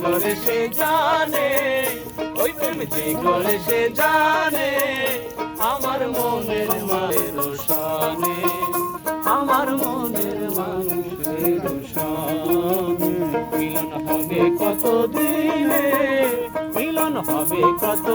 করে সে জানে, ওই প্রেম যে করে সে জানে, আমার মনের মায়ের শানে আমার মনের মানুষের শানে মিলন হবে কত দিনে মিলন হবে কত